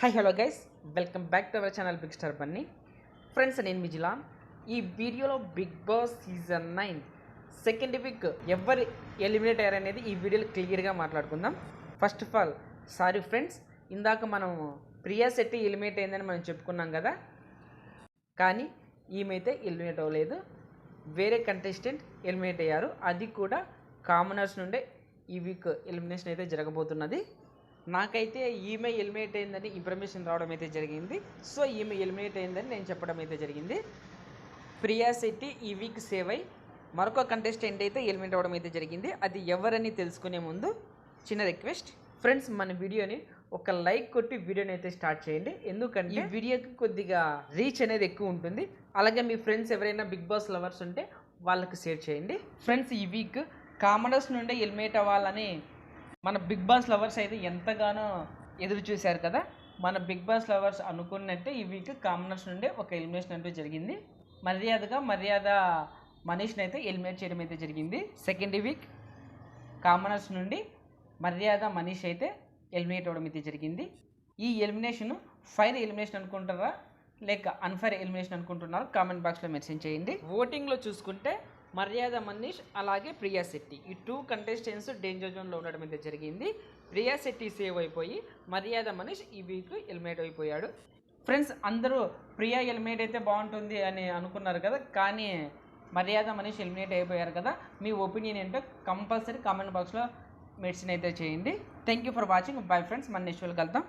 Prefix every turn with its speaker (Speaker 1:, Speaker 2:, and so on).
Speaker 1: Hi hello guys welcome back to our channel big star Bunny friends నేను మిజిలా. ఈ వీడియోలో Bigg Boss season nine second week ఎవరు eliminate అయ్యారు అనేది ఈ వీడియోలో క్లియర్గా మాట్లాడుకుందాం. First of all sorry friends ఇందాక మనం ప్రియా శెట్టి ఎలిమినేట్ అయిందని మనం చెప్పుకున్నాం కదా. కానీ ఈమెయితే ఎలిమినేట్ అవ్వలేదు. వేరే కంటెస్టెంట్ ఎలిమినేట్ అయ్యారు. అది కూడా కామనర్స్ నుండే ఈ వీక్ ఎలిమినేషన్ అయితే జరగబోతున్నది. నాకైతే ఈమె ఎలిమినేట్ అయిందని ఇన్ఫర్మేషన్ రావడం అయితే జరిగింది. సో ఈమె ఎలిమినేట్ అయిందని నేను చెప్పడం అయితే జరిగింది. ప్రియా శెట్టి ఈ వీక్ సేవ్ అయి మరొక కంటెస్టెంట్ అయితే ఎలిమినేట్ అవ్వడం అయితే జరిగింది. అది ఎవరని తెలుసుకునే ముందు చిన్న రిక్వెస్ట్ ఫ్రెండ్స్ మన వీడియోని ఒక లైక్ కొట్టి వీడియోని అయితే స్టార్ట్ చేయండి. ఎందుకంటే ఈ వీడియోకి కొద్దిగా రీచ్ అనేది ఎక్కువ ఉంటుంది. అలాగే మీ ఫ్రెండ్స్ ఎవరైనా బిగ్ బాస్ లవర్స్ ఉంటే వాళ్ళకి షేర్ చేయండి. ఫ్రెండ్స్ ఈ వీక్ కామనర్స్ నుండి ఎలిమినేట్ అవ్వాలని మన బిగ్ బాస్ లవర్స్ అయితే ఎంతగానో ఎదురు చూశారు కదా? మన బిగ్ బాస్ లవర్స్ అనుకున్నట్టే ఈ వీక్ కామనర్స్ నుండి ఒక ఎలిమినేషన్ అంటూ జరిగింది. మర్యాదగా మర్యాద మనీష్ని అయితే ఎలిమినేట్ చేయడం అయితే జరిగింది. సెకండ్ వీక్ కామనర్స్ నుండి మర్యాద మనీష్ అయితే ఎలిమినేట్ అవ్వడం అయితే జరిగింది. ఈ ఎలిమినేషన్ ఫైర్ ఎలిమినేషన్ అనుకుంటారా? లేక అన్ఫైర్ ఎలిమినేషన్ అనుకుంటున్నారు? కామెంట్ బాక్స్లో మెన్షన్ చేయండి. ఓటింగ్లో చూసుకుంటే మర్యాద మనీష్ అలాగే ప్రియా శెట్టి. ఈ టూ కంటెస్టెంట్స్ డేంజర్ జోన్లో ఉండడం అయితే జరిగింది. ప్రియా శెట్టి సేవ్ అయిపోయి మర్యాద మనీష్ ఈ వీక్ ఎలిమినేట్ అయిపోయాడు. ఫ్రెండ్స్ అందరూ ప్రియా ఎలిమినేట్ అయితే బాగుంటుంది అని అనుకున్నారు కదా కానీ మర్యాద మనీష్ ఎలిమినేట్ అయిపోయారు కదా మీ ఒపీనియన్ ఏంటో కంపల్సరీ కామెంట్ బాక్స్లో మెడిసిన్ అయితే చేయండి. Thank you for watching bye friends మన నెక్స్ట్ కలుద్దాం